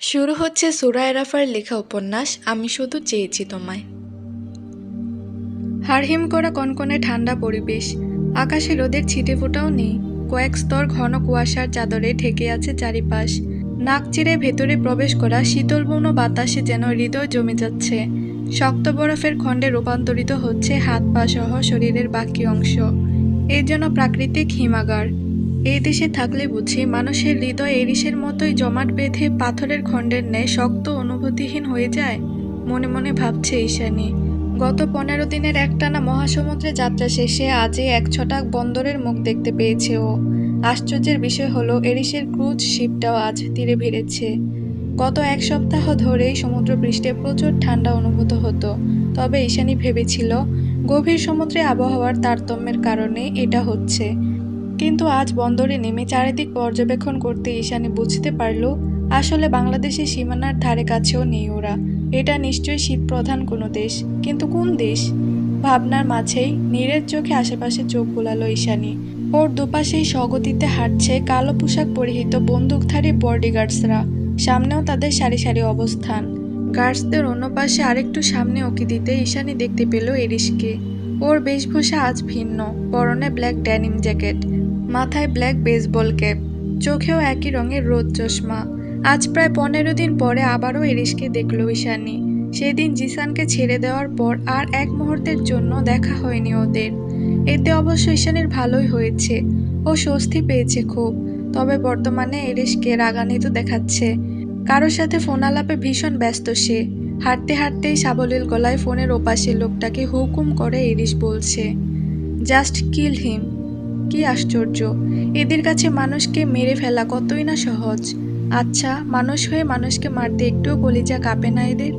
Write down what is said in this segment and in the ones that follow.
শুরু হচ্ছে সুরায় রাফার লেখা উপন্যাস, আমি শুধু চেয়েছি তোমায়। হাড়হিম করা কনকনে ঠান্ডা পরিবেশ, আকাশে রোদের ছিটে ফোটাও নেই, কয়েক স্তর ঘন কুয়াশার চাদরে ঢেকে আছে চারিপাশ, নাক চিরে ভেতরে প্রবেশ করা শীতল শীতলপূর্ণ বাতাসে যেন হৃদয় জমে যাচ্ছে, শক্ত বরফের খণ্ডে রূপান্তরিত হচ্ছে হাত পা সহ শরীরের বাকি অংশ, এর জন্য প্রাকৃতিক হিমাগার। এই দেশে থাকলে বুঝি মানুষের হৃদয় এরিসের মতোই জমাট বেঁধে পাথরের খণ্ডের ন্যায় শক্ত অনুভূতিহীন হয়ে যায়, মনে মনে ভাবছে ঈশানী। গত পনেরো দিনের একটানা মহাসমুদ্রে যাত্রা শেষে আজই এক ছটাক বন্দরের মুখ দেখতে পেয়েছে ও। আশ্চর্যের বিষয় হলো এরিসের ক্রুজ শিপটাও আজ তীরে ভিড়েছে। গত এক সপ্তাহ ধরেই সমুদ্রপৃষ্ঠে প্রচুর ঠান্ডা অনুভূত হতো, তবে ঈশানী ভেবেছিল, গভীর সমুদ্রে আবহাওয়ার তারতম্যের কারণে এটা হচ্ছে। কিন্তু আজ বন্দরে নেমে চারিদিক পর্যবেক্ষণ করতে ঈশানী বুঝতে পারল, আসলে বাংলাদেশের সীমানার ধারে কাছেও নেই ওরা। এটা নিশ্চয়ই শীতপ্রধান কোনো দেশ। কিন্তু কোন দেশ? ভাবনার মাঝেই নীরের চোখে আশেপাশে চোখ বুলালো ঈশানী। ওর দুপাশেই স্বগতিতে হাঁটছে কালো পোশাক পরিহিত বন্দুকধারী বডিগার্ডসরা সামনেও তাদের সারি সারি অবস্থান। গার্ডসদের অন্য পাশে আরেকটু সামনে ওকে দিতে ঈশানী দেখতে পেল এরিসকে ওর বেশভূষা আজ ভিন্ন, পরনে ব্ল্যাক ড্যানিম জ্যাকেট মাথায় ব্ল্যাক বেসবল ক্যাপ চোখেও একই রঙের রোদ চশমা। আজ প্রায় পনেরো দিন পরে আবারও এরিশকে দেখল ঈশানি। সেদিন জিসানকে ছেড়ে দেওয়ার পর আর এক মুহূর্তের জন্য দেখা হয়নি ওদের। এতে অবশ্য ঈশানীর ভালোই হয়েছে। ও স্বস্তি পেয়েছে খুব। তবে বর্তমানে এরিসকে রাগান্বিত দেখাচ্ছে। কারোর সাথে ফোন আলাপে ভীষণ ব্যস্ত সে। হাঁটতে হাঁটতেই সাবলীল গলায় ফোনের ওপাশে লোকটাকে হুকুম করে এরিশ বলছে জাস্ট কিল হিম কি আশ্চর্য। এদের কাছে মানুষকে মেরে ফেলা কতই না সহজ। আচ্ছা মানুষ হয়ে মানুষকে মারতে একটুও কলিজা কাঁপে না এদের।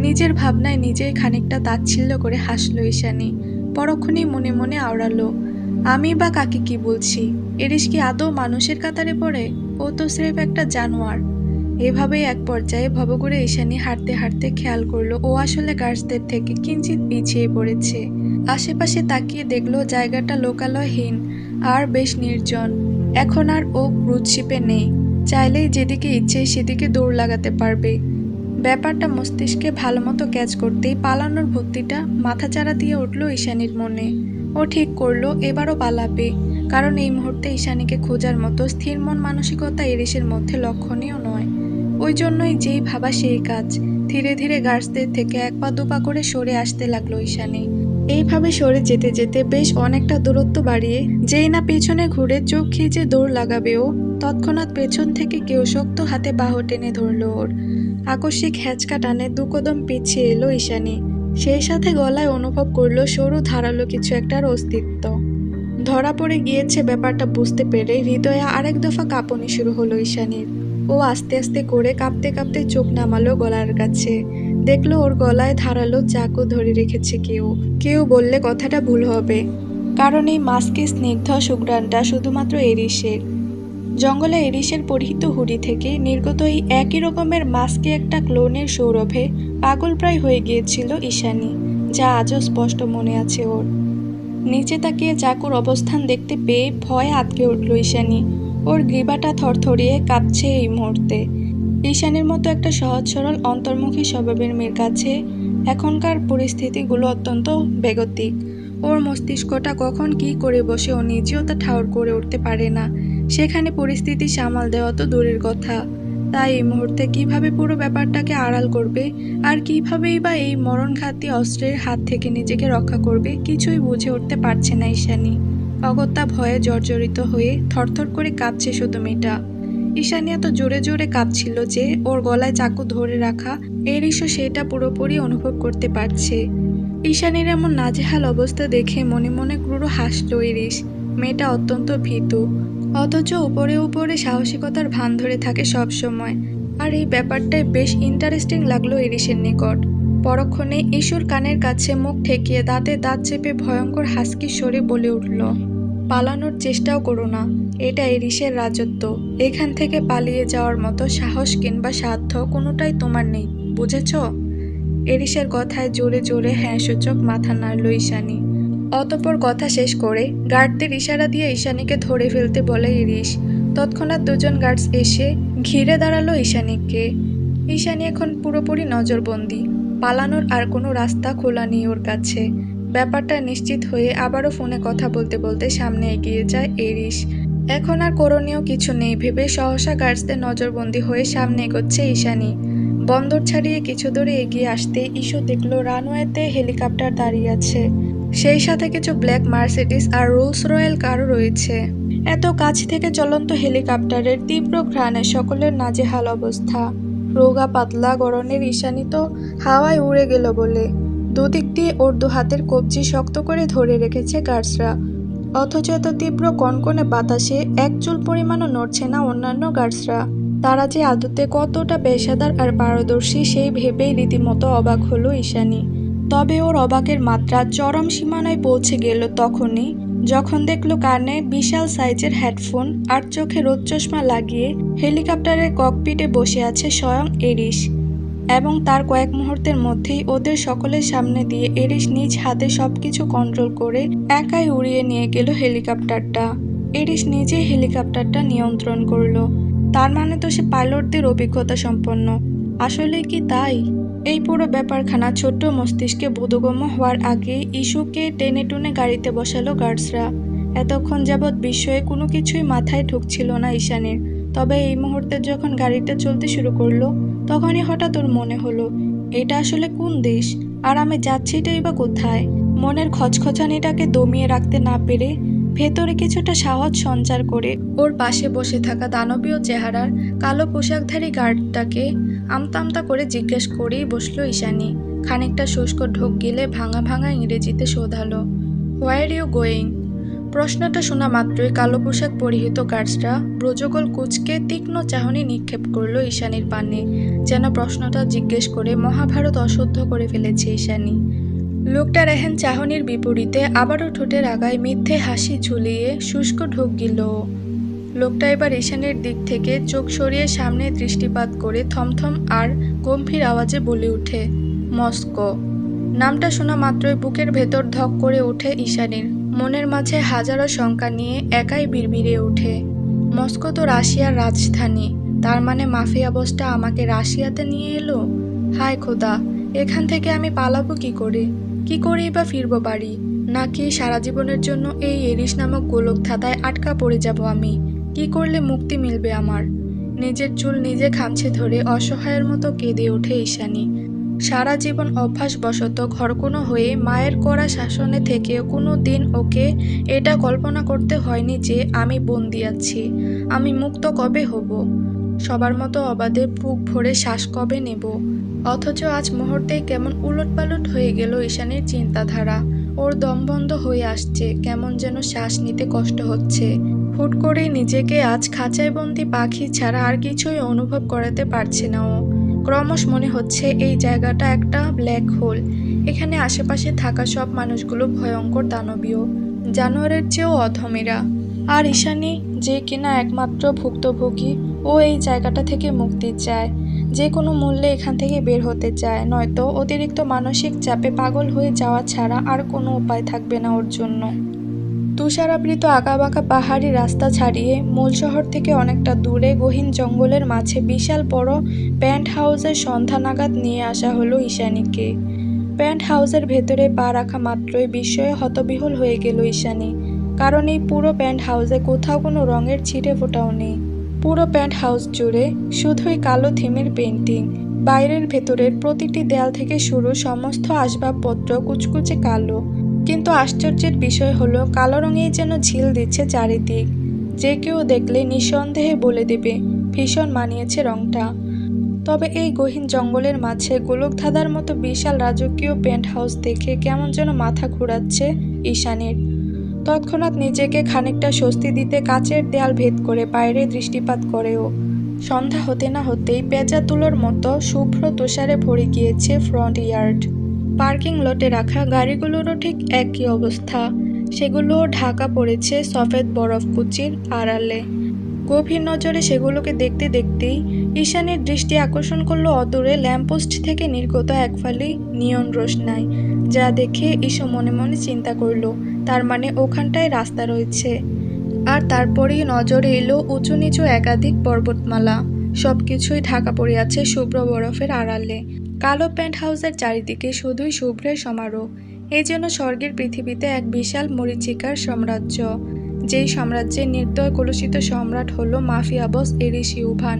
নিজের ভাবনায় নিজেই খানিকটা তাচ্ছিল্য করে হাসলো ঈশানি। পরক্ষণেই মনে মনে আওড়ালো, আমি বা কাকে কি বলছি? এরিস কি আদৌ মানুষের কাতারে পড়ে? ও তো স্রেফ একটা জানোয়ার। এভাবেই এক পর্যায়ে ভবঘুরে ঈশানী হাঁটতে হাঁটতে খেয়াল করল, ও আসলে গার্ডসদের থেকে কিঞ্চিত পিছিয়ে পড়েছে। আশেপাশে তাকিয়ে দেখল জায়গাটা লোকালয়হীন। আর বেশ নির্জন। এখন আর ও ক্রুজ শিপে নেই। চাইলেই যেদিকে ইচ্ছে সেদিকে দৌড় লাগাতে পারবে। ব্যাপারটা মস্তিষ্কে ভালো মতো ক্যাচ করতেই পালানোর ভক্তিটা মাথাচাড়া দিয়ে উঠল ঈশানীর মনে। ও ঠিক করল, এবারও পালাবে। কারণ এই মুহূর্তে ঈশানীকে খোঁজার মতো স্থির মন মানসিকতা এরিসের মধ্যে লক্ষণীয় নয়। ওই জন্যই যেই ভাবা সেই কাজ। ধীরে ধীরে গার্ডসদের থেকে এক পা দুপা করে সরে আসতে লাগল ঈশানী। এইভাবে সরে যেতে যেতে বেশ অনেকটা দূরত্ব বাড়িয়ে যেই না পেছনে ঘুরে চোখ খিচে দৌড় লাগাবে ও, তৎক্ষণাৎ পেছন থেকে কেউ শক্ত হাতে বাহু টেনে ধরল ওর। আকস্মিক হ্যাচকা টানে দুকদম পিছিয়ে এলো ঈশানী। সেই সাথে গলায় অনুভব করল সরু ধারালো কিছু একটার অস্তিত্ব। ধরা পড়ে গিয়েছে ব্যাপারটা বুঝতে পেরে হৃদয়ে আরেক দফা কাঁপনি শুরু হলো ঈশানীর। ও আস্তে আস্তে করে কাঁপতে কাঁপতে চোখ নামালো গলার কাছে। দেখল ওর গলায় ধারালো চাকু ধরে রেখেছে কেউ। কেউ বললে কথাটা ভুল হবে। কারণ এই মাস্কে স্নিগ্ধ সুগ্রানটা শুধুমাত্র এরিসের। জঙ্গলে এরিসের পরিহিত হুডি থেকে নির্গত এই একই রকমের মাস্কে একটা ক্লোনের সৌরভে পাগল প্রায় হয়ে গিয়েছিল ঈশানী, যা আজও স্পষ্ট মনে আছে ওর। নিচে তাকিয়ে চাকুর অবস্থান দেখতে পেয়ে ভয়ে আটকে উঠল ঈশানী। ওর গ্রীবাটা থরথরিয়ে কাঁপছে এই মুহূর্তে। ঈশানীর মতো একটা সহজ সরল অন্তর্মুখী স্বভাবের মেয়ের কাছে এখনকার পরিস্থিতিগুলো অত্যন্ত বেগতিক। ওর মস্তিষ্কটা কখন কি করে বসে ও নিজেও তা ঠাউর করে উঠতে পারে না। সেখানে পরিস্থিতি সামাল দেওয়া তো দূরের কথা। তাই এই মুহূর্তে কীভাবে পুরো ব্যাপারটাকে আড়াল করবে আর কিভাবেই বা এই মরণঘাতী অস্ত্রের হাত থেকে নিজেকে রক্ষা করবে কিছুই বুঝে উঠতে পারছে না ঈশানী। অগত্যা ভয়ে জর্জরিত হয়ে থরথর করে কাঁপছে শুধু মেয়েটা। ঈশানী এত জোরে জোরে কাঁপছিল যে ওর গলায় চাকু ধরে রাখা এরিসও সেটা পুরোপুরি অনুভব করতে পারছে। ঈশানীর এমন নাজেহাল অবস্থা দেখে মনে মনে ক্রুড়ো হাসল ইরিস মেয়েটা অত্যন্ত ভীতু। অথচ উপরে উপরে সাহসিকতার ভান ধরে থাকে সব সময় আর এই ব্যাপারটাই বেশ ইন্টারেস্টিং লাগল ইরিসের নিকট। পরক্ষণে ঈশ্বর কানের কাছে মুখ ঠেকিয়ে দাঁতে দাঁত চেপে ভয়ঙ্কর হাসকি সরে বলে উঠল পালানোর চেষ্টাও করো না। এটা এরিসের রাজত্ব। এখান থেকে পালিয়ে যাওয়ার মতো সাহস কিংবা সাধ্য কোনোটাই তোমার নেই, বুঝেছ? এরিসের কথায় জোরে জোরে হ্যাঁ সূচক মাথা নাড়ল ঈশানী। অতপর কথা শেষ করে গার্ডদের ইশারা দিয়ে ঈশানীকে ধরে ফেলতে বলে ইরিশ। তৎক্ষণাৎ দুজন গার্ডস এসে ঘিরে দাঁড়াল ঈশানীকে। ঈশানী এখন পুরোপুরি নজরবন্দি। পালানোর আর কোনো রাস্তা খোলা নেই ওর কাছে। ব্যাপারটা নিশ্চিত হয়ে আবারও ফোনে কথা বলতে বলতে সামনে এগিয়ে যায় এরিস এখন আর করণীয় কিছু নেই ভেবে সহসা গার্ডসদের নজরবন্দি হয়ে সামনে এগোচ্ছে ঈশানী। বন্দর ছাড়িয়ে কিছু দূরে এগিয়ে আসতে ইস্যু দেখল রানওয়েতে হেলিকপ্টার দাঁড়িয়ে আছে। সেই সাথে কিছু ব্ল্যাক মার্সিডিস আর রোলস রয়্যাল কারও রয়েছে। এত কাছ থেকে চলন্ত হেলিকপ্টারের তীব্র ঘ্রাণে সকলের নাজেহাল অবস্থা। রোগা পাতলা গরনের ঈশানি তো হাওয়ায় উড়ে গেল বলে। দুদিক দিয়ে ওর দু হাতের কবজি শক্ত করে ধরে রেখেছে গার্ডসরা অথচ এত তীব্র কনকনে বাতাসে এক চুল পরিমাণও নড়ছে না অন্যান্য গার্ডসরা তারা যে আদতে কতটা পেশাদার আর পারদর্শী, সেই ভেবেই রীতিমতো অবাক হলো ঈশানী। তবে ওর অবাকের মাত্রা চরম সীমানায় পৌঁছে গেল তখনই, যখন দেখল কানে বিশাল সাইজের হেডফোন আর চোখে রোদ চশমা লাগিয়ে হেলিকপ্টারের ককপিটে বসে আছে স্বয়ং এরিস এবং তার কয়েক মুহূর্তের মধ্যেই ওদের সকলের সামনে দিয়ে এরিস নিজ হাতে সবকিছু কন্ট্রোল করে একাই উড়িয়ে নিয়ে গেল হেলিকপ্টারটা। এরিস নিজেই হেলিকপ্টারটা নিয়ন্ত্রণ করল। তার মানে তো সে পাইলটদের অভিজ্ঞতা সম্পন্ন। আসলে কি তাই? এই পুরো ব্যাপারখানা ছোট্ট মস্তিষ্কে বোধগম্য হওয়ার আগে ইস্যুকে টেনে টুনে গাড়িতে বসালো গার্ডসরা এতক্ষণ যাবৎ বিস্ময়ে কোনো কিছুই মাথায় ঢুকছিল না ঈশানের। তবে এই মুহূর্তে যখন গাড়িটা চলতে শুরু করল, তখনই হঠাৎ ওর মনে হলো, এটা আসলে কোন দেশ? আর আমি যাচ্ছিটাই বা কোথায়? মনের খচখচানিটাকে দমিয়ে রাখতে না পেরে ভেতরে কিছুটা সাহস সঞ্চার করে ওর পাশে বসে থাকা দানবীয় চেহারার কালো পোশাকধারী গার্ডটাকে আমতা আমতা করে জিজ্ঞেস করেই বসল ঈশানী। খানিকটা শুষ্ক ঢোক গেলে ভাঙা ভাঙা ইংরেজিতে শোধালো হোয়ার ইউ গোয়িং প্রশ্নটা শোনা মাত্রই কালো পোশাক পরিহিত গার্ডসরা ব্রজগোল কুচকে তীক্ষ্ণ চাহনি নিক্ষেপ করল ঈশানীর পানে, যেন প্রশ্নটা জিজ্ঞেস করে মহাভারত অশুদ্ধ করে ফেলেছে ঈশানী। লোকটার এহেন চাহনির বিপরীতে আবারও ঠোঁটের আগায় মিথ্যে হাসি ঝুলিয়ে শুষ্ক ঢোক গিল লোকটা এবার ঈশানের দিক থেকে চোখ সরিয়ে সামনে দৃষ্টিপাত করে থমথম আর গম্ভীর আওয়াজে বলে ওঠে, মস্কো। নামটা শোনা মাত্রই বুকের ভেতর ধক করে ওঠে ঈশানীর। মনের মাঝে হাজারো শঙ্কা নিয়ে একাই বিড়বিড়ে ওঠে। মস্কো তো রাশিয়ার রাজধানী, তার মানে মাফিয়া বসটা আমাকে রাশিয়াতে নিয়ে এলো? হায় খোদা, এখান থেকে আমি পালাবো কি করে? কি করেই বা ফিরবো বাড়ি? নাকি সারা জীবনের জন্য এই এরিস নামক গোলক ধাঁধায় আটকা পড়ে যাব আমি? কি করলে মুক্তি মিলবে আমার? নিজের চুল নিজে খামছে ধরে অসহায়ের মতো কেঁদে ওঠে ঈশানী। সারা জীবন অভ্যাসবশত ঘরকুনো হয়ে মায়ের করা শাসনে থেকে কোনো দিন ওকে এটা কল্পনা করতে হয়নি যে আমি বন্দি আছি, আমি মুক্ত কবে হব? সবার মতো অবাধে বুক ভরে শ্বাস কবে নেব? অথচ আজ মুহূর্তে কেমন উলটপালট হয়ে গেল ঈশানীর চিন্তাধারা। ওর দম বন্ধ হয়ে আসছে, কেমন যেন শ্বাস নিতে কষ্ট হচ্ছে। হুট করেই নিজেকে আজ খাঁচায় বন্দি পাখি ছাড়া আর কিছুই অনুভব করাতে পারছে না ও। ক্রমশ মনে হচ্ছে এই জায়গাটা একটা ব্ল্যাক হোল। এখানে আশেপাশে থাকা সব মানুষগুলো ভয়ঙ্কর দানবীয়। জানোয়ারের চেয়েও অধমেরা। আর ঈশানী যে কিনা একমাত্র ভুক্তভোগী, ও এই জায়গাটা থেকে মুক্তি চায়। যে কোনো মূল্যে এখান থেকে বের হতে চায়। নয়তো অতিরিক্ত মানসিক চাপে পাগল হয়ে যাওয়া ছাড়া আর কোনো উপায় থাকবে না ওর জন্য। তুষারাবৃত আঁকাবাঁকা পাহাড়ি রাস্তা ছাড়িয়ে মূল শহর থেকে অনেকটা দূরে গহীন জঙ্গলের মাঝে বিশাল বড় প্যান্ট হাউসের সন্ধ্যা নাগাদ নিয়ে আসা হলো ঈশানীকে। প্যান্ট হাউসের ভেতরে পা রাখা মাত্রই বিস্ময়ে হতবিহল হয়ে গেল ঈশানী। কারণ এই পুরো প্যান্ট হাউসে কোথাও কোনো রঙের ছিটে ফোটাও নেই। পুরো প্যান্ট হাউস জুড়ে শুধুই কালো থিমের পেন্টিং বাইরের ভেতরের প্রতিটি দেয়াল থেকে শুরু সমস্ত আসবাবপত্র কুচকুচে কালো। কিন্তু আশ্চর্যের বিষয় হলো, কালো রঙেই যেন ঝিল দিচ্ছে চারিদিক। যে কেউ দেখলে নিঃসন্দেহে বলে দেবে, ভীষণ মানিয়েছে রংটা। তবে এই গহীন জঙ্গলের মাঝে গোলকধাঁধার মতো বিশাল রাজকীয় পেন্ট হাউস দেখে কেমন যেন মাথা ঘুরাচ্ছে ঈশানের। তৎক্ষণাৎ নিজেকে খানিকটা স্বস্তি দিতে কাচের দেয়াল ভেদ করে বাইরে দৃষ্টিপাত করেও। সন্ধ্যা হতে না হতেই পেঁচা তুলোর মতো শুভ্র তুষারে ভরে গিয়েছে ফ্রন্ট ইয়ার্ড পার্কিং লটে রাখা গাড়িগুলোরও ঠিক একই অবস্থা। সেগুলোও ঢাকা পড়েছে সফেদ বরফ কুচির আড়ালে। গভীর নজরে সেগুলোকে দেখতে দেখতেই ঈশানের দৃষ্টি আকর্ষণ করল অদূরে ল্যাম্পপোস্ট থেকে নির্গত এক ফালি নিয়ন রোশনাই, যা দেখে ঈশো মনে মনে চিন্তা করল, তার মানে ওখানটায় রাস্তা রয়েছে। আর তারপরেই নজরে এলো উঁচু নিচু একাধিক পর্বতমালা। সব কিছুই ঢাকা পড়ে আছে শুভ্র বরফের আড়ালে। কালো প্যান্ট হাউসের চারিদিকে শুধুই শুভ্রের সমারোহ। এই যেন স্বর্গের পৃথিবীতে এক বিশাল মরিচিকার সাম্রাজ্য, যেই সাম্রাজ্যের নির্দয় কলুষিত সম্রাট হলো মাফিয়া বস এরিস ইউভান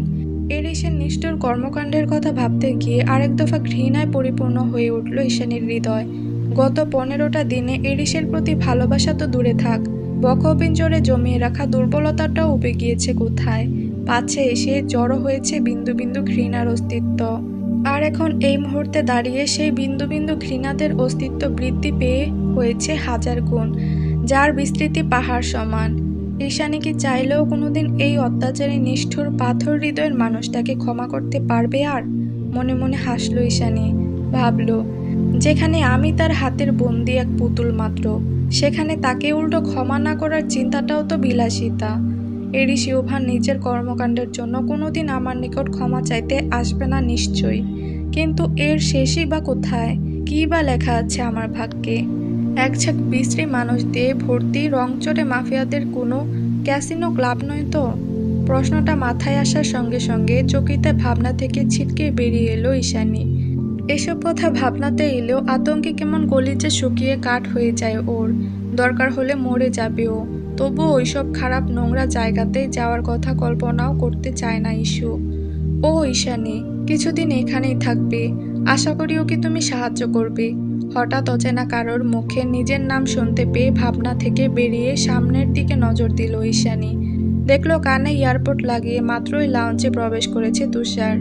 এরিসের নিষ্ঠুর কর্মকাণ্ডের কথা ভাবতে গিয়ে আরেক দফা ঘৃণায় পরিপূর্ণ হয়ে উঠল ঈশানীর হৃদয়। গত পনেরোটা দিনে এরিসের প্রতি ভালোবাসা তো দূরে থাক বকবিঞ্জরে জমিয়ে রাখা দুর্বলতাটাও উবে গিয়েছে কোথায়? পাছে এসে জড়ো হয়েছে বিন্দু বিন্দু ঘৃণার অস্তিত্ব। আর এখন এই মুহূর্তে দাঁড়িয়ে সেই বিন্দু বিন্দু ঘৃণাদের অস্তিত্ব বৃদ্ধি পেয়ে হয়েছে হাজার গুণ, যার বিস্তৃতি পাহাড় সমান। ঈশানী কি চাইলেও কোনোদিন এই অত্যাচারী নিষ্ঠুর পাথর হৃদয়ের মানুষটাকে ক্ষমা করতে পারবে আর? মনে মনে হাসলো ঈশানী, ভাবলো, যেখানে আমি তার হাতের বন্দি এক পুতুল মাত্র, সেখানে তাকে উল্টো ক্ষমা না করার চিন্তাটাও তো বিলাসিতা। এরই শিওভান নিজের কর্মকাণ্ডের জন্য কোনোদিন আমার নিকট ক্ষমা চাইতে আসবে না নিশ্চয়ই। কিন্তু এর শেষই বা কোথায়? কী বা লেখা আছে আমার ভাগ্যে? এক ঝাঁক বিশ্রী মানুষ দিয়ে ভর্তি রংচটে মাফিয়াদের কোনো ক্যাসিনো ক্লাব নয় তো? প্রশ্নটা মাথায় আসার সঙ্গে সঙ্গে চকিতে ভাবনা থেকে ছিটকে বেরিয়ে এলো ঈশানী। এসব কথা ভাবনাতে এলেও আতঙ্কে কেমন গলিচে শুকিয়ে কাঠ হয়ে যায় ওর। দরকার হলে মরে যাবে ও। তবুও ওইসব খারাপ নোংরা জায়গাতে যাওয়ার কথা কল্পনাও করতে চায় না ইস্যু ও ঈশানী, কিছুদিন এখানেই থাকবে। আশা করি ওকে তুমি সাহায্য করবে। হঠাৎ অচেনা কারোর মুখে নিজের নাম শুনতে পেয়ে ভাবনা থেকে বেরিয়ে সামনের দিকে নজর দিল ঈশানী। দেখল কানে এয়ারপোর্ট লাগিয়ে মাত্রই লাউঞ্জে প্রবেশ করেছে তুষার।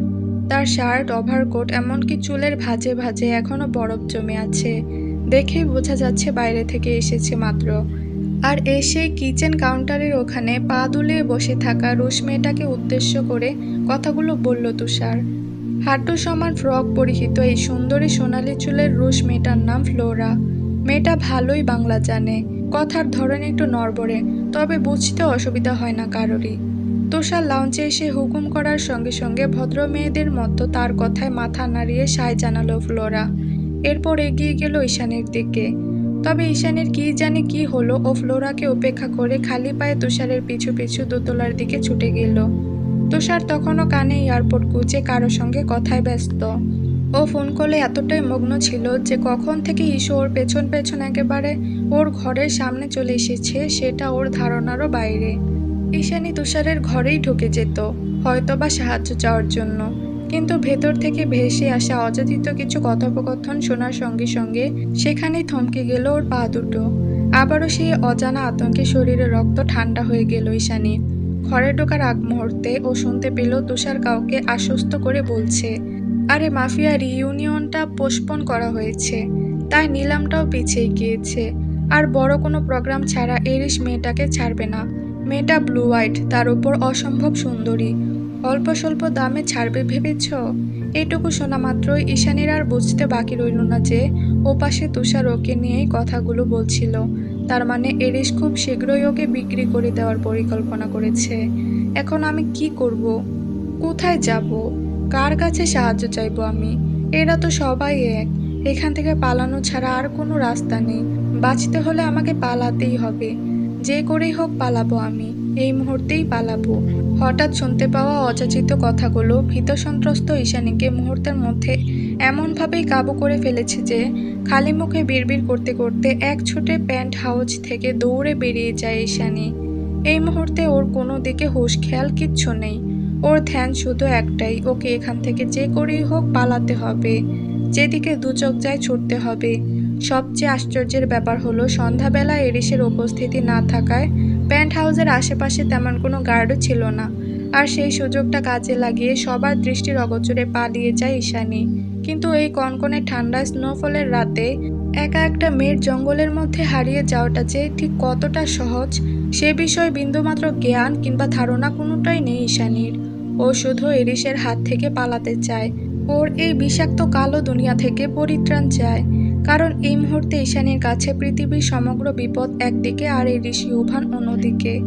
তার শার্ট, ওভারকোট, এমনকি চুলের ভাঁজে ভাজে এখনও বরফ জমে আছে। দেখেই বোঝা যাচ্ছে বাইরে থেকে এসেছে মাত্র। আর এসে কিচেন কাউন্টারের ওখানে পা দুলিয়ে বসে থাকা রুশ মেয়েটাকে উদ্দেশ্য করে কথাগুলো বলল তুষার। হাঁটু সমান ফ্রক পরিহিত এই সুন্দরী সোনালি চুলের রুশ মেয়েটার নাম ফ্লোরা। মেয়েটা ভালোই বাংলা জানে, কথার ধরন একটু নড়বড়ে, তবে বুঝতে অসুবিধা হয় না কারোরই। তুষার লাউঞ্জে এসে হুকুম করার সঙ্গে সঙ্গে ভদ্র মেয়েদের মতো তার কথায় মাথা নাড়িয়ে সায় জানালো ফ্লোরা। এরপর এগিয়ে গেল ঈশানের দিকে। তবে ঈশানের কি জানে কি হলো ও ফ্লোরাকে উপেক্ষা করে খালি পায়ে তুষারের পিছু পিছু দোতলার দিকে ছুটে গেল। তুষার তখনও কানে এয়ারপোর্ট গুজে কারও সঙ্গে কথায় ব্যস্ত। ও ফোন কলে এতটাই মগ্ন ছিল যে কখন থেকে ইস্যু ওর পেছন পেছন একেবারে ওর ঘরের সামনে চলে এসেছে সেটা ওর ধারণারও বাইরে। ঈশানী তুষারের ঘরেই ঢুকে যেত, হয়তোবা সাহায্য চাওয়ার জন্য। কিন্তু ভেতর থেকে ভেসে আসা অযাচিত কিছু কথোপকথন শোনার সঙ্গে সঙ্গে সেখানেই থমকে গেল ওর পা দুটো। আবারও সেই অজানা আতঙ্কে শরীরে রক্ত ঠান্ডা হয়ে গেল ঈশানীর ঘরে ঢোকার আগ মুহূর্তে ও শুনতে পেল তুষার কাউকে আশ্বস্ত করে বলছে, আরে মাফিয়া রিইউনিয়নটা পোস্টপোন করা হয়েছে। তাই নিলামটাও পিছিয়ে গিয়েছে। আর বড় কোনো প্রোগ্রাম ছাড়া এরিস মেয়েটাকে ছাড়বে না। মেয়েটা ব্লু হোয়াইট তার উপর অসম্ভব সুন্দরী। অল্প স্বল্প দামে ছাড়বে ভেবেছ? এইটুকু শোনা মাত্রই ঈশানীর আর বুঝতে বাকি রইল না যে, ওপাশে তুষার ওকে নিয়েই কথাগুলো বলছিল। তার মানে এরিস খুব শীঘ্রই ওকে বিক্রি করে দেওয়ার পরিকল্পনা করেছে। এখন আমি কি করব? কোথায় যাব? কার কাছে সাহায্য চাইব আমি? এরা তো সবাই এক। এখান থেকে পালানো ছাড়া আর কোনো রাস্তা নেই। বাঁচতে হলে আমাকে পালাতেই হবে। যে করেই হোক পালাবো আমি। এই মুহূর্তেই পালাবো। হঠাৎ শুনতে পাওয়া অযাচিত কথাগুলো ভীত সন্ত্রস্ত ঈশানীকে মুহূর্তের মধ্যে এমনভাবেই কাবু করে ফেলেছে যে, খালি মুখে বিড়বিড় করতে করতে এক ছুটে প্যান্ট হাউস থেকে দৌড়ে বেরিয়ে যায় ঈশানী। এই মুহূর্তে ওর কোনো দিকে হুঁশ খেয়াল কিচ্ছু নেই। ওর ধ্যান শুধু একটাই, ওকে এখান থেকে যে করেই হোক পালাতে হবে। যেদিকে দু চোখ যায় ছুটতে হবে। সবচেয়ে আশ্চর্যের ব্যাপার হলো, সন্ধ্যাবেলা এরিসের উপস্থিতি না থাকায় প্যান্ট হাউসের আশেপাশে তেমন কোনো গার্ডও ছিল না। আর সেই সুযোগটা কাজে লাগিয়ে সবার দৃষ্টির অগোচরে পালিয়ে যায় ঈশানী। কিন্তু এই কনকনে ঠান্ডা স্নোফলের রাতে একা একটা মেয়ের জঙ্গলের মধ্যে হারিয়ে যাওয়াটা যে ঠিক কতটা সহজ, সে বিষয়ে বিন্দুমাত্র জ্ঞান কিংবা ধারণা কোনোটাই নেই ঈশানীর। ও শুধু এরিসের হাত থেকে পালাতে চায়। ওর এই বিষাক্ত কালো দুনিয়া থেকে পরিত্রাণ চায়। কারণ এই মুহূর্তে ঈশানীর কাছে পৃথিবীর সমগ্র বিপদ একদিকে আর এরিস ইউভান অন্যদিকে।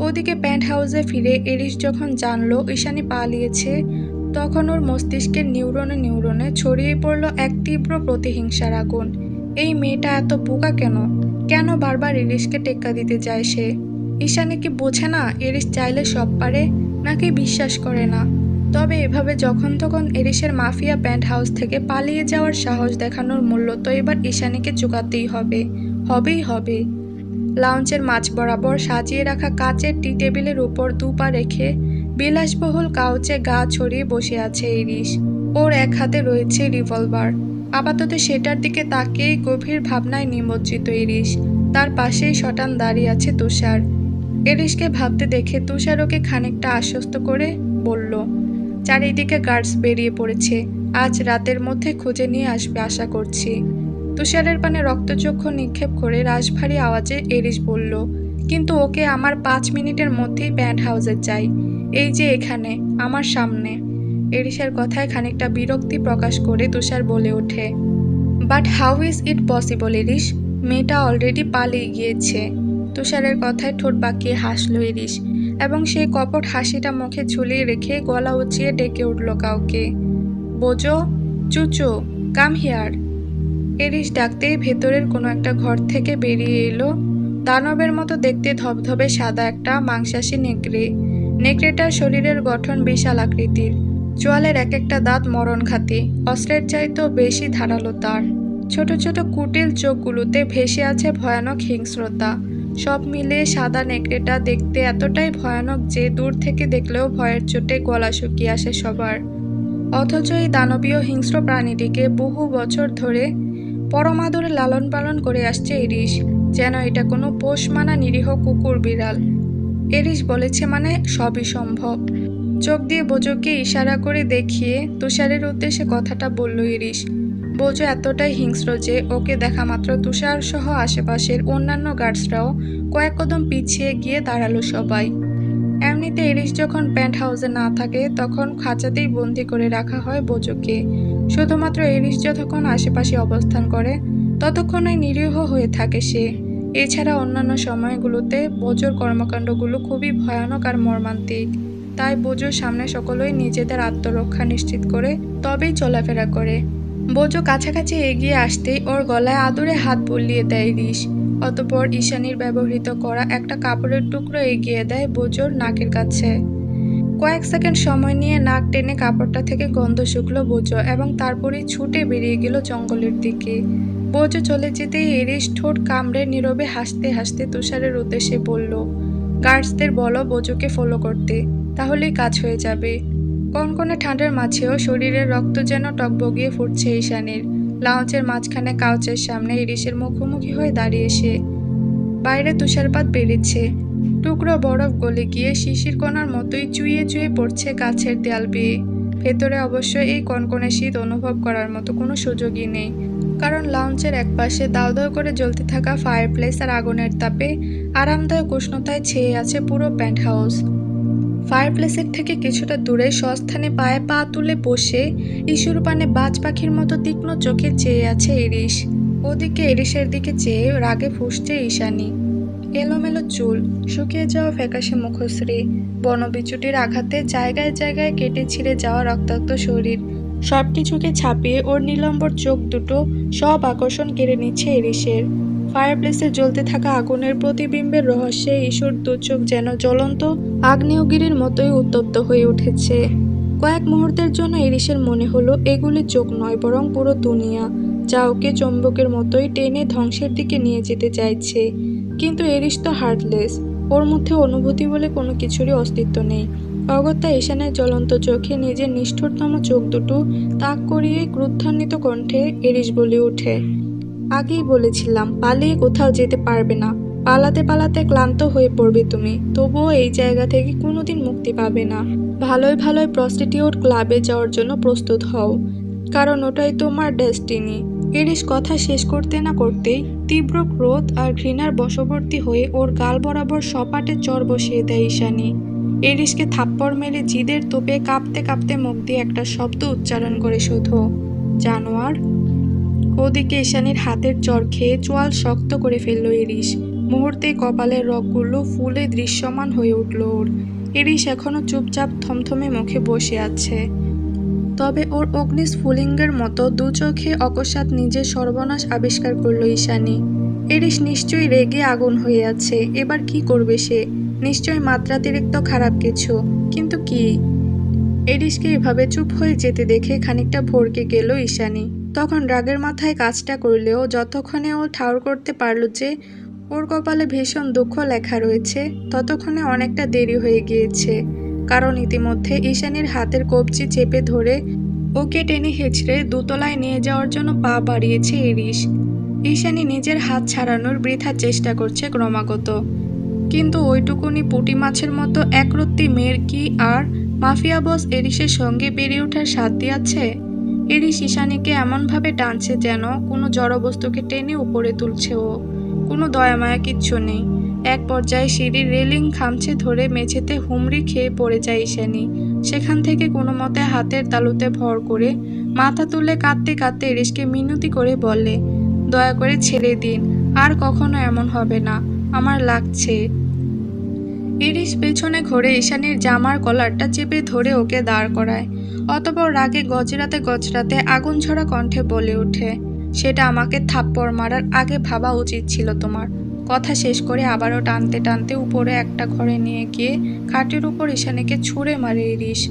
ওদিকে প্যান্ট হাউসে ফিরে এরিস যখন জানলো ঈশানী পালিয়েছে তখন ওর মস্তিষ্কের নিউরনে নিউরনে ছড়িয়ে পড়ল এক তীব্র প্রতিহিংসার আগুন। এই মেয়েটা এত বোকা কেন? কেন বারবার এরিসকে টেক্কা দিতে যায় সে? ঈশানী কি বোঝে না এরিস চাইলে সব পারে, নাকি বিশ্বাস করে না? তবে এভাবে যখন তখন এরিসের মাফিয়া প্যান্ট হাউস থেকে পালিয়ে যাওয়ার সাহস দেখানোর মূল্য তো এবার ঈশানীকে চুকাতেই হবে, হবেই হবে। লাউঞ্চের মাঝ বরাবর সাজিয়ে রাখা কাচের টি টেবিলের উপর দুপা রেখে বিলাসবহুল কাউচে গা ছড়িয়ে বসে আছে ইরিশ ওর এক হাতে রয়েছে রিভলভার। আপাতত সেটার দিকে তাকিয়েই গভীর ভাবনায় নিমজ্জিত ইরিশ তার পাশেই শটান দাঁড়িয়ে আছে তুষার। এরিশকে ভাবতে দেখে তুষার ওকে খানিকটা আশ্বস্ত করে বলল চারিদিকে গার্ডস বেরিয়ে পড়েছে। আজ রাতের মধ্যে খুঁজে নিয়ে আসবে আশা করছি। তুষারের পানে রক্তচক্ষু নিক্ষেপ করে রাশভারী আওয়াজে এরিশ বলল, কিন্তু ওকে আমার পাঁচ মিনিটের মধ্যেই প্যান্ট হাউসে চাই। এই যে এখানে, আমার সামনে। এরিসের কথায় খানিকটা বিরক্তি প্রকাশ করে তুষার বলে ওঠে but how is it possible Eris মেয়েটা অলরেডি পালিয়ে গিয়েছে। তুষারের কথায় ঠোঁট বাঁকিয়ে হাসলো এরিস এবং সেই কপট হাসিটা মুখে ঝুলিয়ে রেখে গলা উঁচিয়ে ডেকে উঠল কাউকে। বোঝো চুচো, কাম হিয়ার। এরিস ডাকতেই ভেতরের কোনো একটা ঘর থেকে বেরিয়ে এলো। দানবের মতো দেখতে ধবধবে সাদা একটা মাংসাশী নেকড়ে। নেকড়েটার শরীরের গঠন বিশাল আকৃতির। চোয়ালের এক একটা দাঁত মরণঘাতী অস্ত্রের চাইতেও বেশি ধারালো তার। ছোট ছোট কুটিল চোখগুলোতে ভেসে আছে ভয়ানক হিংস্রতা। সব মিলে সাদা নেকড়েটা দেখতে এতটাই ভয়ানক যে দূর থেকে দেখলেও ভয়ের চোটে গলা শুকিয়ে আসে সবার। অথচ এই দানবীয় হিংস্র প্রাণীটিকে বহু বছর ধরে পরমাদরে লালন পালন করে আসছে ইরিশ, যেন এটা কোনো পোষ মানা নিরীহ কুকুর বিড়াল। এরিশ বলেছে মানে সবই সম্ভব। চোখ দিয়ে বোজোকে ইশারা করে দেখিয়ে তুষারের উদ্দেশ্যে কথাটা বলল ইরিশ বোজো এতটাই হিংস্র যে ওকে দেখা মাত্র তুষার সহ আশেপাশের অন্যান্য গার্ডসরাও কয়েক কদম পিছিয়ে গিয়ে দাঁড়াল সবাই। এমনিতে এরিশ যখন প্যান্ট হাউসে না থাকে, তখন খাঁচাতেই বন্দি করে রাখা হয় বোজোকে শুধুমাত্র এরিশ যতক্ষণ আশেপাশে অবস্থান করে, ততক্ষণই নিরীহ হয়ে থাকে সে। এছাড়া অন্যান্য সময়গুলোতে বোজোর কর্মকাণ্ডগুলো খুবই ভয়ানক আর মর্মান্তিক। তাই বোজোর সামনে সকলেই নিজেদের আত্মরক্ষা নিশ্চিত করে তবেই চলাফেরা করে। বোজো কাছাকাছি এগিয়ে আসতেই ওর গলায় আদরে হাত বুলিয়ে দেয় রিস। অতপর ঈশানীর ব্যবহৃত করা একটা কাপড়ের টুকরো এগিয়ে দেয় বোজোর নাকের কাছে। কয়েক সেকেন্ড সময় নিয়ে নাক টেনে কাপড়টা থেকে গন্ধ শুকলো বোজো এবং তারপরেই ছুটে বেরিয়ে গেল জঙ্গলের দিকে। বোজো চলে যেতেই এরিস ঠোঁট কামড়ে নীরবে হাসতে হাসতে তুষারের উদ্দেশ্যে বলল, গার্ডসদের বলো বোজোকে ফলো করতে, তাহলেই কাজ হয়ে যাবে। কনকনে ঠান্ডার মাঝেও শরীরের রক্ত যেন টকবগিয়ে ফুটছে ঈশানীর। লাউঞ্জের মাঝখানে কাউচের সামনে ইরিশের মুখোমুখি হয়ে দাঁড়িয়ে সে। বাইরে তুষারপাত বেড়েছে। টুকরো বরফ গলে গিয়ে শিশির কণার মতোই চুইয়ে চুইয়ে পড়ছে গাছের দেয়াল বেয়ে। ভেতরে অবশ্য এই কনকনে শীত অনুভব করার মতো কোনো সুযোগই নেই। কারণ লাউঞ্জের একপাশে দাও দাও করে জ্বলতে থাকা ফায়ারপ্লেস আর আগুনের তাপে আরামদায়ক উষ্ণতায় ছেয়ে আছে পুরো প্যান্ট হাউস ফায়ারপ্লেসের থেকে কিছুটা দূরে সস্থানে পায়ে পা তুলে বসে ইসুর পানে বাজ পাখির মতো তীক্ষ্ণ চোখে চেয়ে আছে ইরিশ। ওদিকে ইরিশের দিকে চেয়ে রাগে ফুসছে ঈশানী। এলোমেলো চুল, শুকিয়ে যাওয়া ফ্যাকাশে মুখশ্রী, বনবিচুটির আঘাতে জায়গায় জায়গায় কেটে ছিঁড়ে যাওয়া রক্তাক্ত শরীর। সব কিছুকে ছাপিয়ে ওর নিলম্বর চোখ দুটো সব আকর্ষণ কেড়ে নিচ্ছে এরিসের ফায়ারপ্লেসে জ্বলতে থাকা আগুনের প্রতিবিম্বের রহস্যে ঈশ্বর দু চোখ যেন জ্বলন্ত আগ্নেয়গিরির মতোই উত্তপ্ত হয়ে উঠেছে। কয়েক মুহূর্তের জন্য এরিসের মনে হলো, এগুলি চোখ নয়, বরং পুরো দুনিয়া, যা ওকে চম্বকের মতোই টেনে ধ্বংসের দিকে নিয়ে যেতে চাইছে। কিন্তু এরিস তো হার্টলেস ওর মধ্যে অনুভূতি বলে কোনো কিছুরই অস্তিত্ব নেই। অগত্যা ঈশানের জ্বলন্ত চোখে নিজের নিষ্ঠুরতম চোখ দুটো তাক করিয়ে ক্রুদ্ধান্বিত কণ্ঠে এরিস বলে ওঠে আগেই বলেছিলাম, পালিয়ে কোথাও যেতে পারবে না। পালাতে পালাতে ক্লান্ত হয়ে পড়বে তুমি। তবুও এই জায়গা থেকে কোনোদিন মুক্তি পাবে না। ভালোই ভালোই প্রস্টিটিউট ক্লাবে যাওয়ার জন্য প্রস্তুত হও। কারণ ওটাই তোমার ডেস্টিনি এরিস কথা শেষ করতে না করতেই তীব্র ক্রোধ আর ঘৃণার বশবর্তী হয়ে ওর গাল বরাবর সপাটে চর বসিয়ে দেয় ঈশানী। এরিসকে থাপ্পড় মেরে জিদের তোপে কাঁপতে কাঁপতে মুখ দিয়ে একটা শব্দ উচ্চারণ করে শুধু। জানোয়ার ওদিকে ঈশানীর হাতের চর খেয়ে চোয়াল শক্ত করে ফেলল ইরিশ। মুহূর্তে কপালের রগগুলো ফুলে দৃশ্যমান হয়ে উঠল ওর। এরিস এখনও চুপচাপ থমথমে মুখে বসে আছে। তবে ওর অগ্নিস্ফুলিঙ্গের মতো দু চোখে অকস্মাৎ নিজের সর্বনাশ আবিষ্কার করল ঈশানি। এরিস নিশ্চয়ই রেগে আগুন হয়ে আছে, এবার কি করবে সে? নিশ্চয়ই মাত্রাতিরিক্ত খারাপ কিছু, কিন্তু কি? এরিসকে এভাবে চুপ হয়ে যেতে দেখে খানিকটা ভরকে গেল ঈশানী। তখন রাগের মাথায় কাজটা করলেও যতক্ষণে ও ঠাউর করতে পারল যে ওর কপালে ভীষণ দুঃখ লেখা রয়েছে, ততক্ষণে অনেকটা দেরি হয়ে গিয়েছে। কারণ ইতিমধ্যে ঈশানীর হাতের কবজি চেপে ধরে ওকে টেনে হেঁচড়ে দোতলায় নিয়ে যাওয়ার জন্য পা বাড়িয়েছে এরিস ঈশানী নিজের হাত ছাড়ানোর বৃথা চেষ্টা করছে ক্রমাগত। কিন্তু ওইটুকুনি পুঁটি মাছের মতো একরত্তি মেয়ের কি আর মাফিয়া বস এরিসের সঙ্গে বেড়ে ওঠার সাথ দিয়াছে? এরিস ঈশানীকে এমনভাবে টানছে যেন কোনো জড়বস্তুকে টেনে উপরে তুলছে ও। কোনো দয়ামায়া কিচ্ছু নেই। এক পর্যায়ে সিঁড়ির রেলিং খামছে ধরে মেঝেতে হুমড়ি খেয়ে পড়ে যায় ঈশানী। সেখান থেকে কোনো মতে হাতের তালুতে ভর করে মাথা তুলে কাঁদতে কাঁদতে এরিসকে মিনতি করে বলে দয়া করে ছেড়ে দিন। আর কখনো এমন হবে না। আমার লাগছে। ইরিশ পেছনে ঘোরে ঈশানীর জামার কলারটা চেপে ধরে ওকে দাঁড় করায়। অতপর রাগে গজরাতে গজরাতে আগুন ছড়া কণ্ঠে বলে ওঠে, সেটা আমাকে থাপ্পড় মারার আগে ভাবা উচিত ছিল তোমার কথা শেষ করে আবারও টানতে টানতে উপরে একটা ঘরে নিয়ে গিয়ে খাটের উপর ঈশানীকে ছুঁড়ে মারে ইরিশ।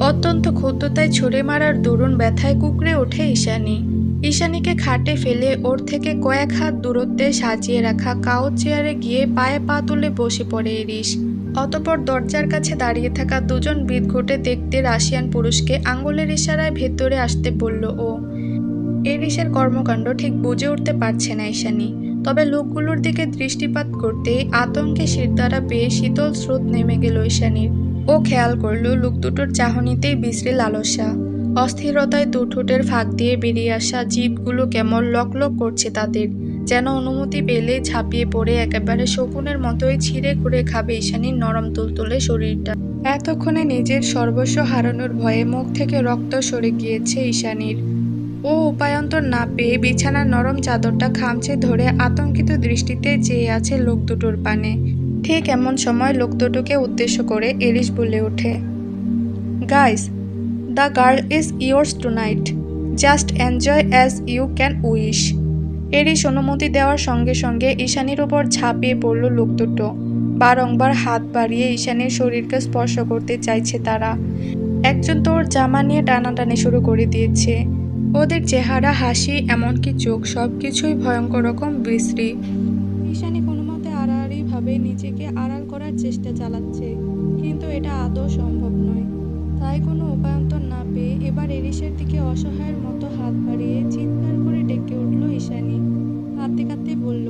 অত্যন্ত ক্ষুদ্রতায় ছুঁড়ে মারার দরুন ব্যথায় কুকড়ে ওঠে ঈশানী। ঈশানীকে খাটে ফেলে ওর থেকে কয়েক হাত দূরত্বে সাজিয়ে রাখা কাউচ চেয়ারে গিয়ে পায়ে পা তুলে বসে পড়ে ইরিশ। অতপর দরজার কাছে দাঁড়িয়ে থাকা দুজন বিদ বিদঘুটে দেখতে রাশিয়ান পুরুষকে আঙ্গুলের ইশারায় ভেতরে আসতে বলল, ও এরিসের কর্মকাণ্ড ঠিক বুঝে উঠতে পারছে না ঈশানী। তবে লোকগুলোর দিকে দৃষ্টিপাত করতেই আতঙ্কে শিরদাঁড়া পেয়ে শীতল স্রোত নেমে গেল ঈশানীর। ও খেয়াল করল লোক দুটোর চাহনিতেই বিশ্রী লালসা। অস্থিরতায় দুঠোঁটের ফাঁক দিয়ে বেরিয়ে আসা জীবগুলো কেমন লকলক করছে তাদের। যেন অনুমতি পেলে ঝাঁপিয়ে পড়ে একেবারে শকুনের মতোই ছিঁড়ে ঘুরে খাবে ঈশানীর নরম তুলতুলে শরীরটা। এতক্ষণে নিজের সর্বস্ব হারানোর ভয়ে মুখ থেকে রক্ত সরে গিয়েছে ঈশানীর। ও উপায়ন্তর না পেয়ে বিছানার নরম চাদরটা খামচে ধরে আতঙ্কিত দৃষ্টিতে চেয়ে আছে লোক দুটোর পানে। ঠিক এমন সময় লোক দুটোকে উদ্দেশ্য করে এরিস বলে ওঠে, guys the girl is yours tonight just enjoy as you can wish Eris অনুমতি দেওয়ার সঙ্গে সঙ্গে ঈশানীর ওপর ঝাঁপিয়ে পড়ল লোক দুটো। বারংবার হাত বাড়িয়ে ঈশানীর শরীরকে স্পর্শ করতে চাইছে তারা। একজন তো ওর জামা নিয়ে টানাটানি শুরু করে দিয়েছে। ওদের চেহারা, হাসি, এমনকি চোখ সব কিছুই ভয়ঙ্কর রকম বিশ্রী। ঈশানি কোনো মতে আড়াআড়িভাবে নিজেকে আড়াল করার চেষ্টা চালাচ্ছে, কিন্তু এটা আদৌ সম্ভব নয়। তাই কোনো উপায়ন্তর না পেয়ে এবার এরিসের দিকে অসহায়ের মতো হাত বাড়িয়ে চিৎকার করে ডেকে উঠল ঈশানী। কাঁদতে কাঁদতে বলল,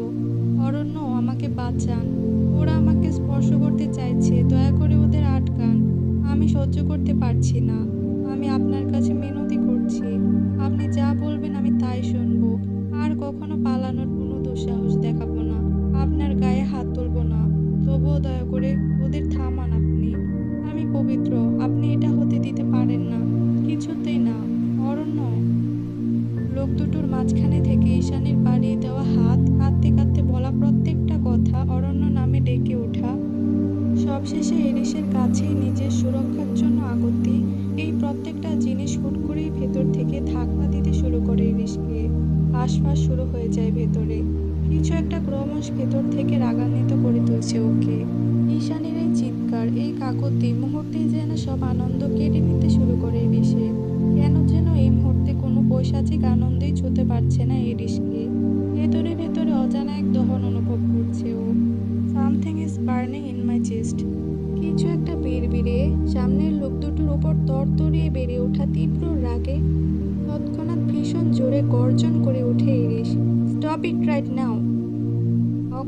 অরণ্য, আমাকে বাঁচান। ওরা আমাকে স্পর্শ করতে চাইছে, দয়া করে ওদের আটকান। আমি সহ্য করতে পারছি না। আমি আপনার কাছে মিনতি করছি। আপনি যা বলবেন আমি তাই শুনব। আর কখনো পালানোর কোনো দুঃসাহস দেখাবো না। আপনার গায়ে হাত তুলবো না। তবুও দয়া করে ওদের থামান আপনি। আমি পবিত্র, আপনি এটা হতে দিতে পারেন না। কিছুতেই না, অরণ্য। লোক দুটোর মাঝখানে থেকে ঈশানের বাড়িয়ে দেওয়া হাত, কাঁদতে কাঁদতে বলা প্রত্যেকটা কথা অরণ্য নামে ডেকে ওঠা। সবশেষে এরিসের কাছেই নিজের সুরক্ষার জন্য আগতি, এই প্রত্যেকটা জিনিস হুট করেই ভেতর থেকে ধাক্কা দিতে শুরু করে এরিসকে। আশপাশ শুরু হয়ে যায় ভেতরে। কিছু একটা ক্রমশ ভেতর থেকে রাগান্বিত করে তুলছে ওকে। ঈশানীর এই চিৎকার, এই কাকতি মুহূর্তেই যেন সব আনন্দ কেড়ে নিতে শুরু করে এরিসে কেন যেন এই মুহূর্তে কোনো পৈশাচিক আনন্দই ছুতে পারছে না এরিসকে ভেতরে ভেতরে অজানা এক দহন অনুভব করছে ও। Something is burning in my chest. কিছু একটা বিড়বিড়ে, সামনের লোক দুটোর ওপর তরতরিয়ে বেড়ে ওঠা তীব্র রাগে তৎক্ষণাৎ ভীষণ জোরে গর্জন করে ওঠে ইরিশ স্টপ ইট রাইট নাও।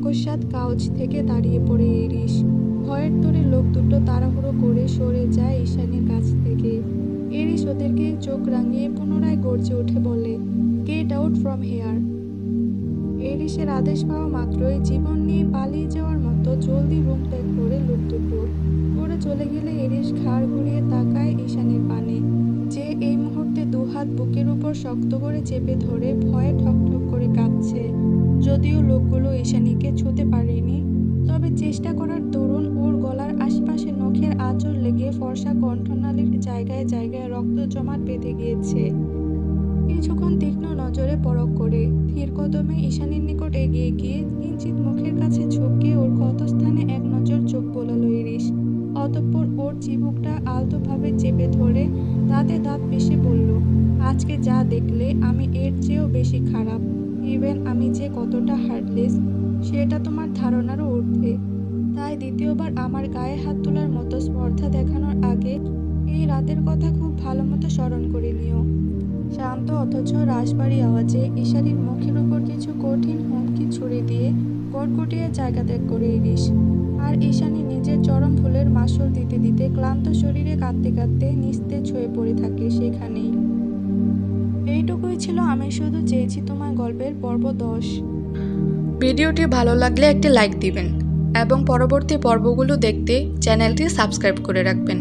অকস্মাৎ কাউচ থেকে দাঁড়িয়ে পড়ে ইরিশ। ভয়ের তোরে লোক দুটো তাড়াহুড়ো করে সরে যায় ঈশানের কাছ থেকে। এরিস ওদেরকে চোখ রাঙিয়ে পুনরায় গর্জে উঠে বলে গেট আউট ফ্রম হেয়ার এরিসের আদেশ পাওয়া মাত্রই জীবন নিয়ে পালিয়ে যাওয়ার মতো জলদি রুম ত্যাগ করে লোক দুটো। ওরা চলে গেলে এরিস ঘাড় ঘুরিয়ে তাকায় ঈশানের পানে, যে এই মুহূর্তে দুহাত বুকের উপর শক্ত করে চেপে ধরে ভয়ে ঠকঠক করে কাঁপছে যদিও লোকগুলো ঈশানীকে ছুঁতে পারেনি, তবে চেষ্টা করার দরুন ওর গলার আশপাশে নখের আঁচড় লেগে ফর্সা কণ্ঠনালীর জায়গায় জায়গায় রক্ত জমাট বেঁধে গিয়েছে। কিছুক্ষণ তীক্ষ্ণ নজরে পরখ করে ধীর কদমে ঈশানীর নিকট এগিয়ে গিয়ে কিঞ্চিত মুখের কাছে ঝুঁকে ওর ক্ষতস্থানে এক নজর চোখ বোলালো, ইরিশ। অতঃপর ওর চিবুকটা আলতোভাবে চেপে ধরে দাঁতে দাঁত পিষে বলল, আজকে যা দেখলে আমি এর চেয়েও বেশি খারাপ। ইভেন আমি যে কতটা হার্টলেস সেটা তোমার ধারণারও ঊর্ধ্বে। তাই দ্বিতীয়বার আমার গায়ে হাত তোলার মতো স্পর্ধা দেখানোর আগে এই রাতের কথা খুব ভালো মতো স্মরণ করে নিও। শান্ত অথচ রাশবাড়ি আওয়াজে ঈশানীর মুখের উপর কিছু কঠিন হুমকি ছুড়ে দিয়ে কটকটিয়ে জায়গা ত্যাগ করে ইরিশ আর ঈশানী নিজের চরম ফুলের মাসল দিতে দিতে ক্লান্ত শরীরে কাঁদতে কাঁদতে নিস্তেজ হয়ে পড়ে থাকে সেখানেই। ছিল, আমি শুধু চেয়েছি তোমার গল্পের পর্ব দশ। ভিডিওটি ভালো লাগলে একটি লাইক দিবেন এবং পরবর্তী পর্বগুলো দেখতে চ্যানেলটি সাবস্ক্রাইব করে রাখবেন।